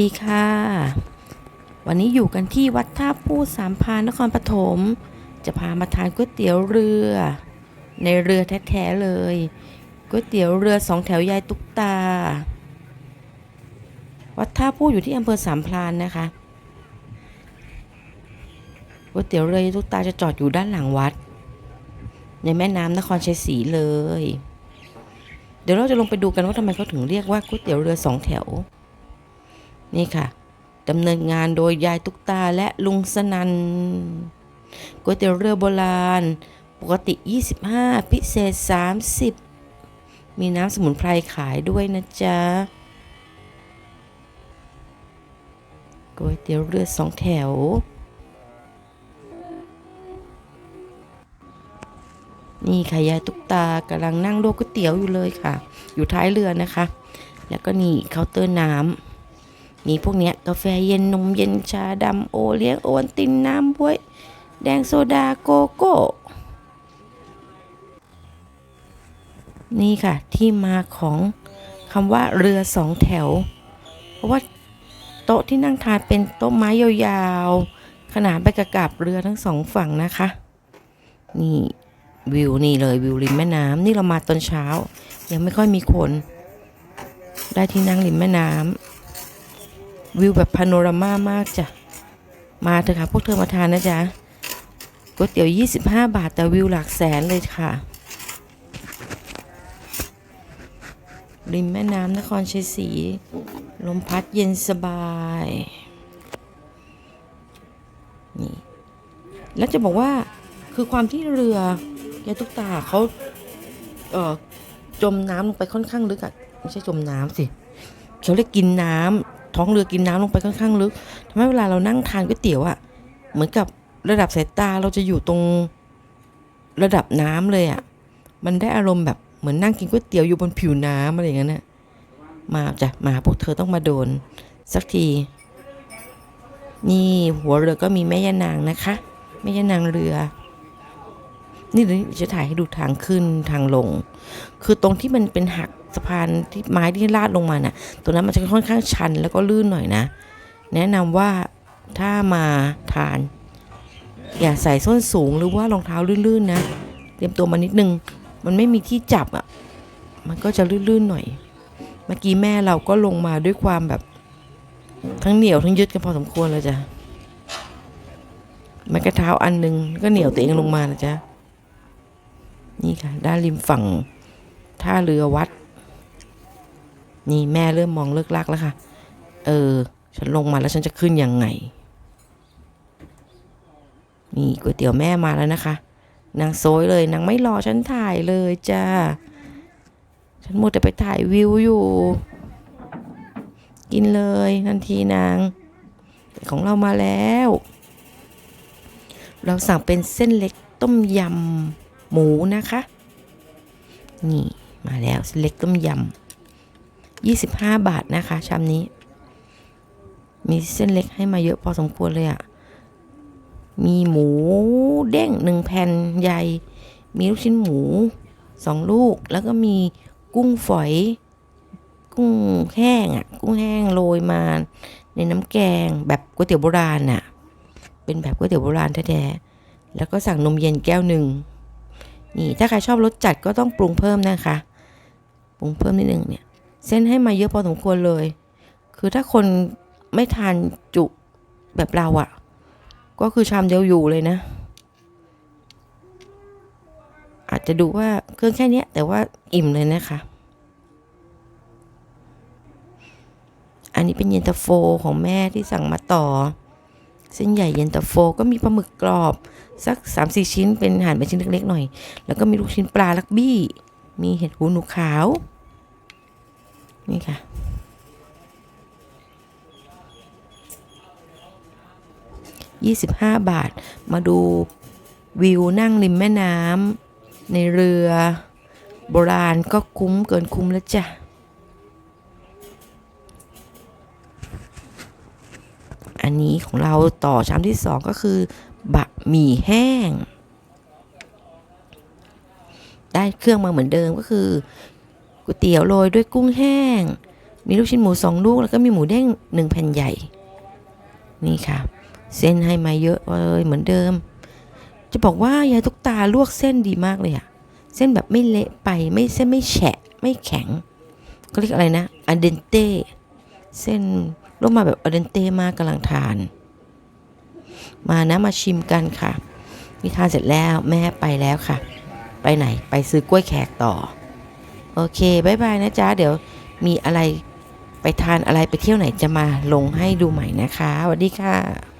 ดีค่ะ วันนี้อยู่กันที่วัดท่าพูดสามพานนครปฐม จะพามาทานก๋วยเตี๋ยวเรือ ในเรือแท้ๆเลยก๋วยเตี๋ยวเรือสองแถวยายตุ๊กตา วัดท่าพูดอยู่ที่อำเภอสามพรานนะคะก๋วยเตี๋ยวเรือยายตุ๊กตาจะจอดอยู่ด้านหลังวัด ในแม่น้ำนครชัยศรีเลย เดี๋ยวเราจะลงไปดูกันว่าทำไมเขาถึงเรียกว่าก๋วยเตี๋ยวเรือสองแถว นี่ค่ะดำเนินงานโดยยายตุ๊กตาและลุงสนันก๋วยเตี๋ยวเรือโบราณ ปกติ 25 พิเศษ 30 มีน้ำสมุนไพรขายด้วยนะจ๊ะก๋วยเตี๋ยวเรือสองแถว นี่ค่ะยายตุ๊กตากำลังนั่งลวกก๋วยเตี๋ยวอยู่เลยค่ะ อยู่ท้ายเรือนะคะ แล้วก็นี่เคาน์เตอร์น้ำ มีพวกเนี้ยกาแฟเย็นนมเย็นชาดำโอเลี้ยงโอวัลตินน้ำบวย แดงโซดาโกโก้นี่ค่ะที่มาของคำว่าเรือสองแถว เพราะว่าโต๊ะที่นั่งทานเป็นโต๊ะไม้ยาวๆ ขนาดไปกระกับเรือทั้งสองฝั่งนะคะ นี่วิวนี่เลยวิวริมแม่น้ำนี่เรามาตอนเช้า ยังไม่ค่อยมีคน ได้ที่นั่งริมแม่น้ำ วิวแบบพาโนรามามากจ้ะ มาเถอะค่ะ พวกเธอมาทานนะจ๊ะก๋วยเตี๋ยว 25 บาท แต่วิวหลักแสนเลยค่ะ ริมแม่น้ำนครชัยศรีลมพัดเย็นสบายนี่แล้วจะบอกว่าคือความที่เรือยายตุ๊กตาเขาเอ่อจมน้ำลงไปค่อนข้างลึกอะไม่ใช่จมน้ำสิเขาเรียกกินน้ำ ท้องเรือกินน้ำลงไปค่อนข้างลึกทำให้เวลาเรานั่งทานก๋วยเตี๋ยวอะ่ะเหมือนกับระดับสายตาเราจะอยู่ตรงระดับน้ำเลยอะ่ะมันได้อารมณ์แบบเหมือนนั่งกินก๋วยเตี๋ยวอยู่บนผิวน้ำอะไรอย่างนั้นน่ะมาจ้ะมาพวกเธอต้องมาโดน สักที นี่หัวเรือก็มีแม่ยานางนะคะ แม่ยานางเรือ นี่เดี๋ยวจะถ่ายให้ดูทางขึ้นทางลง คือตรงที่มันเป็นหักสะพานที่ไม้ที่ลาดลงมาน่ะ ตรงนั้นมันจะค่อนข้างชันแล้วก็ลื่นหน่อยนะ แนะนำว่าถ้ามาทาน อย่าใส่ส้นสูงหรือว่ารองเท้าลื่นๆนะ เตรียมตัวมานิดนึง มันไม่มีที่จับอะ มันก็จะลื่นๆหน่อย เมื่อกี้แม่เราก็ลงมาด้วยความแบบ ทั้งเหนียวทั้งยึดกันพอสมควรเลยจ้ะไม้กระเท้าอันหนึงก็เหนียวตัวเองลงมานะจ๊ะ นี่ค่ะ ด้านริมฝั่งท่าเรือวัด นี่แม่เริ่มมองเลิกลักแล้วค่ะ เออ ฉันลงมาแล้วฉันจะขึ้นยังไง นี่ก๋วยเตี๋ยวแม่มาแล้วนะคะ นางโซยเลยนางไม่รอฉันถ่ายเลยจ้า ฉันหมดแต่ไปถ่ายวิวอยู่ กินเลยทันทีนาง ของเรามาแล้ว เราสั่งเป็นเส้นเล็กต้มยำ หมูนะคะ นี่มาแล้วเล็กต้มยำ25 บาทนะคะชามนี้ มีเส้นเล็กให้มาเยอะพอสมควรเลยอะ่ะ มีหมูเด้งหนึ่งแผ่นใหญ่ มีลูกชิ้นหมูสองลูก แล้วก็มีกุ้งฝอย กุ้งแห้งอะ่ะ กุ้งแห้งโรยมา ในน้ำแกงแบบก๋วยเตี๋ยวโบราณน่ะ เป็นแบบก๋วยเตี๋ยวโบราณแท้ๆแล้วก็สั่งนมเย็นแก้วหนึ่ง นี่ถ้าใครชอบรสจัดก็ต้องปรุงเพิ่มนะคะ ปรุงเพิ่มนิดนึงเนี่ยเส้นให้มาเยอะพอสมควรเลย คือถ้าคนไม่ทานจุแบบเราอะ่ะ ก็คือชามเดียวอยู่เลยนะ อาจจะดูว่าเครื่องแค่นี้แต่ว่าอิ่มเลยนะคะ อันนี้เป็นเย็นตาโฟของแม่ที่สั่งมาต่อ เส้นใหญ่เย็นตาโฟก็มีปลาหมึกกรอบ สักสามสี่ชิ้นเป็นหั่นเป็นชิ้นเล็กๆหน่อย แล้วก็มีลูกชิ้นปลาลักบี้ มีเห็ดหูหนูขาว นี่ค่ะ 25 บาท มาดูวิวนั่งริมแม่น้ำในเรือ โบราณก็คุ้มเกินคุ้มแล้วจ้ะ อันนี้ ของเราต่อชามที่สองก็คือบะหมี่แห้ง ได้เครื่องมาเหมือนเดิมก็คือก๋วยเตี๋ยวโรยด้วยกุ้งแห้ง มีลูกชิ้นหมูสองลูกแล้วก็มีหมูเด้งหนึ่งแผ่นใหญ่ นี่ค่ะ เส้นให้มาเยอะเลยเหมือนเดิม จะบอกว่ายายตุ๊กตาลวกเส้นดีมากเลยอะเส้นแบบไม่เละไปไม่เส้นไม่แฉะ ไม่แข็ง ก็เรียกอะไรนะอเดนเต้เส้นลวกมาแบบอเดนเต้มากกำลังทาน มานะมาชิมกันค่ะนี่ทานเสร็จแล้วแม่ไปแล้วค่ะ ไปไหนไปซื้อกล้วยแขกต่อ โอเคบายบายนะจ๊ะ เดี๋ยวมีอะไรไปทานอะไรไปเที่ยวไหนจะมาลงให้ดูใหม่นะคะสวัสดีค่ะ